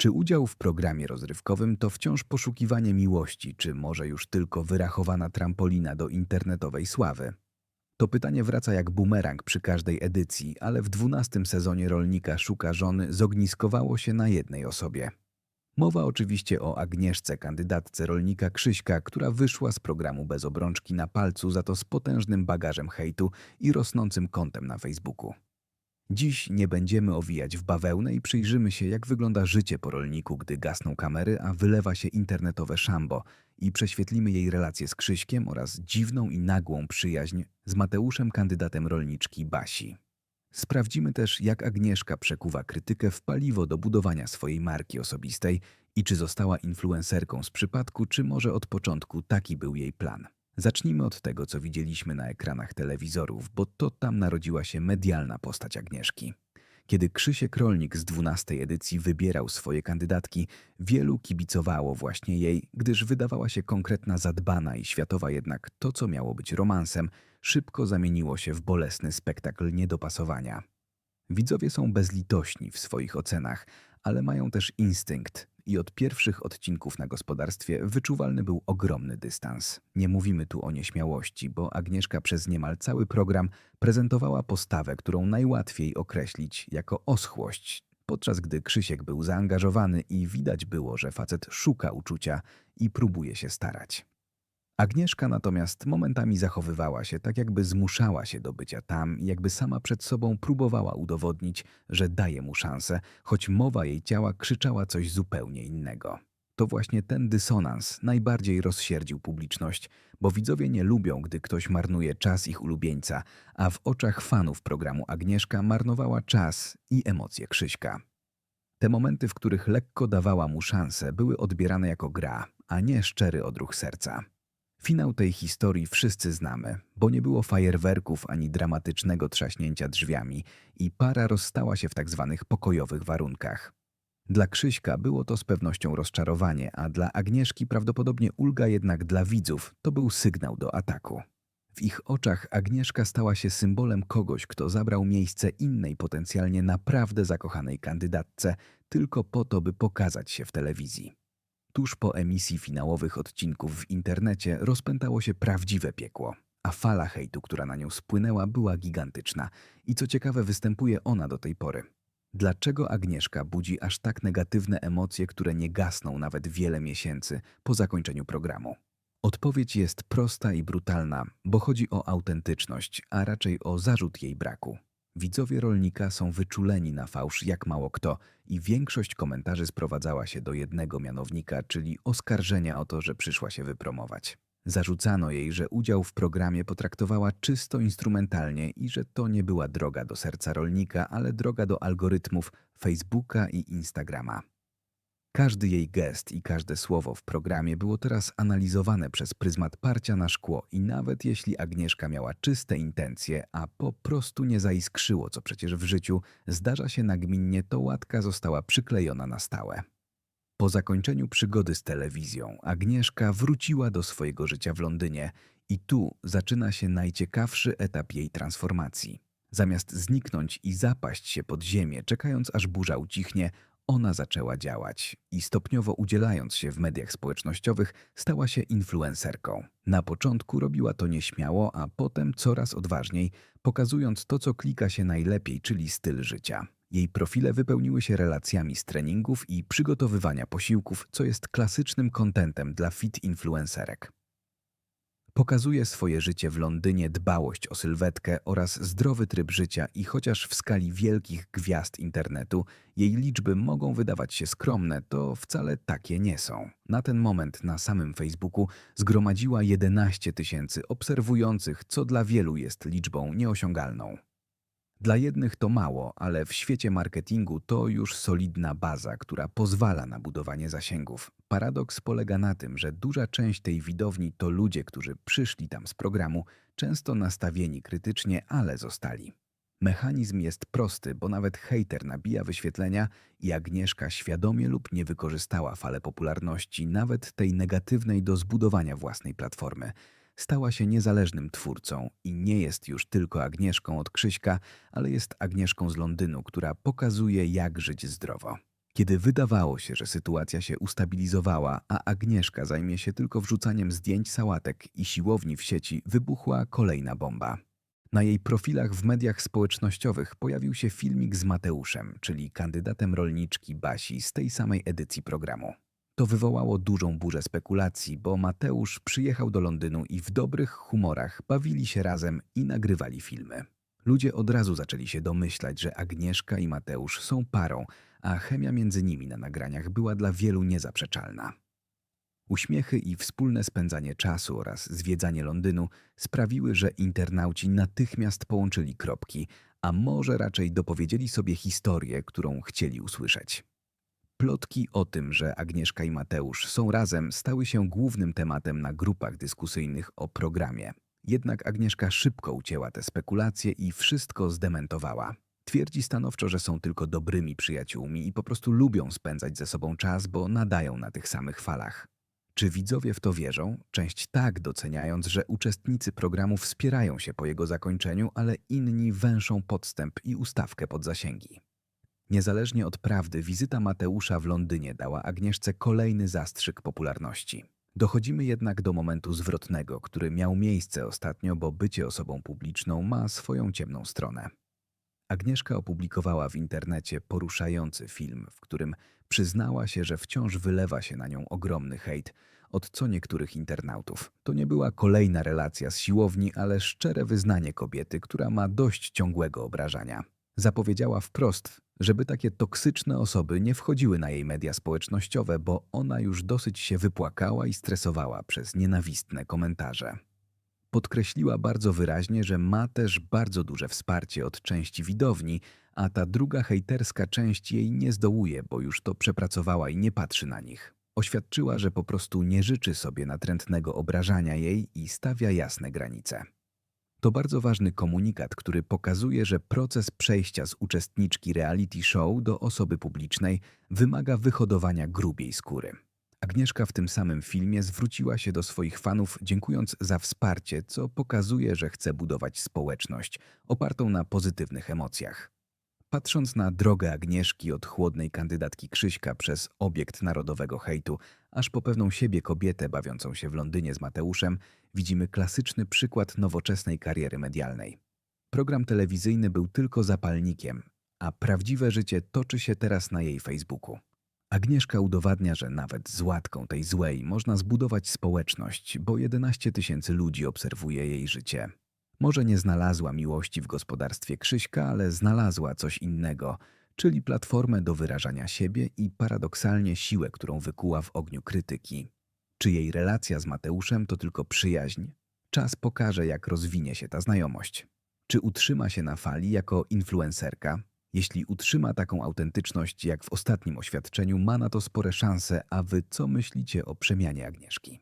Czy udział w programie rozrywkowym to wciąż poszukiwanie miłości, czy może już tylko wyrachowana trampolina do internetowej sławy? To pytanie wraca jak bumerang przy każdej edycji, ale w dwunastym sezonie Rolnika Szuka Żony zogniskowało się na jednej osobie. Mowa oczywiście o Agnieszce, kandydatce rolnika Krzyśka, która wyszła z programu bez obrączki na palcu, za to z potężnym bagażem hejtu i rosnącym kontem na Facebooku. Dziś nie będziemy owijać w bawełnę i przyjrzymy się, jak wygląda życie po rolniku, gdy gasną kamery, a wylewa się internetowe szambo i prześwietlimy jej relacje z Krzyśkiem oraz dziwną i nagłą przyjaźń z Mateuszem, kandydatem rolniczki Basi. Sprawdzimy też, jak Agnieszka przekuwa krytykę w paliwo do budowania swojej marki osobistej i czy została influencerką z przypadku, czy może od początku taki był jej plan. Zacznijmy od tego, co widzieliśmy na ekranach telewizorów, bo to tam narodziła się medialna postać Agnieszki. Kiedy Krzysiek Rolnik z 12 edycji wybierał swoje kandydatki, wielu kibicowało właśnie jej, gdyż wydawała się konkretna, zadbana i światowa, jednak to, co miało być romansem, szybko zamieniło się w bolesny spektakl niedopasowania. Widzowie są bezlitośni w swoich ocenach, ale mają też instynkt i od pierwszych odcinków na gospodarstwie wyczuwalny był ogromny dystans. Nie mówimy tu o nieśmiałości, bo Agnieszka przez niemal cały program prezentowała postawę, którą najłatwiej określić jako oschłość, podczas gdy Krzysiek był zaangażowany i widać było, że facet szuka uczucia i próbuje się starać. Agnieszka natomiast momentami zachowywała się tak, jakby zmuszała się do bycia tam jakby sama przed sobą próbowała udowodnić, że daje mu szansę, choć mowa jej ciała krzyczała coś zupełnie innego. To właśnie ten dysonans najbardziej rozsierdził publiczność, bo widzowie nie lubią, gdy ktoś marnuje czas ich ulubieńca, a w oczach fanów programu Agnieszka marnowała czas i emocje Krzyśka. Te momenty, w których lekko dawała mu szansę, były odbierane jako gra, a nie szczery odruch serca. Finał tej historii wszyscy znamy, bo nie było fajerwerków ani dramatycznego trzaśnięcia drzwiami i para rozstała się w tak zwanych pokojowych warunkach. Dla Krzyśka było to z pewnością rozczarowanie, a dla Agnieszki prawdopodobnie ulga jednak dla widzów to był sygnał do ataku. W ich oczach Agnieszka stała się symbolem kogoś, kto zabrał miejsce innej potencjalnie naprawdę zakochanej kandydatce tylko po to, by pokazać się w telewizji. Tuż po emisji finałowych odcinków w internecie rozpętało się prawdziwe piekło, a fala hejtu, która na nią spłynęła, była gigantyczna i co ciekawe występuje ona do tej pory. Dlaczego Agnieszka budzi aż tak negatywne emocje, które nie gasną nawet wiele miesięcy po zakończeniu programu? Odpowiedź jest prosta i brutalna, bo chodzi o autentyczność, a raczej o zarzut jej braku. Widzowie rolnika są wyczuleni na fałsz jak mało kto i większość komentarzy sprowadzała się do jednego mianownika, czyli oskarżenia o to, że przyszła się wypromować. Zarzucano jej, że udział w programie potraktowała czysto instrumentalnie i że to nie była droga do serca rolnika, ale droga do algorytmów Facebooka i Instagrama. Każdy jej gest i każde słowo w programie było teraz analizowane przez pryzmat parcia na szkło i nawet jeśli Agnieszka miała czyste intencje, a po prostu nie zaiskrzyło, co przecież w życiu zdarza się nagminnie, to łatka została przyklejona na stałe. Po zakończeniu przygody z telewizją Agnieszka wróciła do swojego życia w Londynie i tu zaczyna się najciekawszy etap jej transformacji. Zamiast zniknąć i zapaść się pod ziemię, czekając aż burza ucichnie, ona zaczęła działać i stopniowo udzielając się w mediach społecznościowych, stała się influencerką. Na początku robiła to nieśmiało, a potem coraz odważniej, pokazując to, co klika się najlepiej, czyli styl życia. Jej profile wypełniły się relacjami z treningów i przygotowywania posiłków, co jest klasycznym kontentem dla fit influencerek. Pokazuje swoje życie w Londynie, dbałość o sylwetkę oraz zdrowy tryb życia i chociaż w skali wielkich gwiazd internetu jej liczby mogą wydawać się skromne, to wcale takie nie są. Na ten moment na samym Facebooku zgromadziła 11 tysięcy obserwujących, co dla wielu jest liczbą nieosiągalną. Dla jednych to mało, ale w świecie marketingu to już solidna baza, która pozwala na budowanie zasięgów. Paradoks polega na tym, że duża część tej widowni to ludzie, którzy przyszli tam z programu, często nastawieni krytycznie, ale zostali. Mechanizm jest prosty, bo nawet hejter nabija wyświetlenia i Agnieszka świadomie lub nie wykorzystała falę popularności, nawet tej negatywnej do zbudowania własnej platformy – stała się niezależnym twórcą i nie jest już tylko Agnieszką od Krzyśka, ale jest Agnieszką z Londynu, która pokazuje, jak żyć zdrowo. Kiedy wydawało się, że sytuacja się ustabilizowała, a Agnieszka zajmie się tylko wrzucaniem zdjęć sałatek i siłowni w sieci, wybuchła kolejna bomba. Na jej profilach w mediach społecznościowych pojawił się filmik z Mateuszem, czyli kandydatem rolniczki Basi z tej samej edycji programu. To wywołało dużą burzę spekulacji, bo Mateusz przyjechał do Londynu i w dobrych humorach bawili się razem i nagrywali filmy. Ludzie od razu zaczęli się domyślać, że Agnieszka i Mateusz są parą, a chemia między nimi na nagraniach była dla wielu niezaprzeczalna. Uśmiechy i wspólne spędzanie czasu oraz zwiedzanie Londynu sprawiły, że internauci natychmiast połączyli kropki, a może raczej dopowiedzieli sobie historię, którą chcieli usłyszeć. Plotki o tym, że Agnieszka i Mateusz są razem, stały się głównym tematem na grupach dyskusyjnych o programie. Jednak Agnieszka szybko ucięła te spekulacje i wszystko zdementowała. Twierdzi stanowczo, że są tylko dobrymi przyjaciółmi i po prostu lubią spędzać ze sobą czas, bo nadają na tych samych falach. Czy widzowie w to wierzą? Część tak, doceniając, że uczestnicy programu wspierają się po jego zakończeniu, ale inni węszą podstęp i ustawkę pod zasięgi. Niezależnie od prawdy, wizyta Mateusza w Londynie dała Agnieszce kolejny zastrzyk popularności. Dochodzimy jednak do momentu zwrotnego, który miał miejsce ostatnio, bo bycie osobą publiczną ma swoją ciemną stronę. Agnieszka opublikowała w internecie poruszający film, w którym przyznała się, że wciąż wylewa się na nią ogromny hejt od co niektórych internautów. To nie była kolejna relacja z siłowni, ale szczere wyznanie kobiety, która ma dość ciągłego obrażania. Zapowiedziała wprost, żeby takie toksyczne osoby nie wchodziły na jej media społecznościowe, bo ona już dosyć się wypłakała i stresowała przez nienawistne komentarze. Podkreśliła bardzo wyraźnie, że ma też bardzo duże wsparcie od części widowni, a ta druga hejterska część jej nie zdołuje, bo już to przepracowała i nie patrzy na nich. Oświadczyła, że po prostu nie życzy sobie natrętnego obrażania jej i stawia jasne granice. To bardzo ważny komunikat, który pokazuje, że proces przejścia z uczestniczki reality show do osoby publicznej wymaga wyhodowania grubiej skóry. Agnieszka w tym samym filmie zwróciła się do swoich fanów, dziękując za wsparcie, co pokazuje, że chce budować społeczność opartą na pozytywnych emocjach. Patrząc na drogę Agnieszki od chłodnej kandydatki Krzyśka przez obiekt narodowego hejtu, aż po pewną siebie kobietę bawiącą się w Londynie z Mateuszem, widzimy klasyczny przykład nowoczesnej kariery medialnej. Program telewizyjny był tylko zapalnikiem, a prawdziwe życie toczy się teraz na jej Facebooku. Agnieszka udowadnia, że nawet z łatką tej złej można zbudować społeczność, bo 11 tysięcy ludzi obserwuje jej życie. Może nie znalazła miłości w gospodarstwie Krzyśka, ale znalazła coś innego, czyli platformę do wyrażania siebie i paradoksalnie siłę, którą wykuła w ogniu krytyki. Czy jej relacja z Mateuszem to tylko przyjaźń? Czas pokaże, jak rozwinie się ta znajomość. Czy utrzyma się na fali jako influencerka? Jeśli utrzyma taką autentyczność jak w ostatnim oświadczeniu, ma na to spore szanse, a wy co myślicie o przemianie Agnieszki?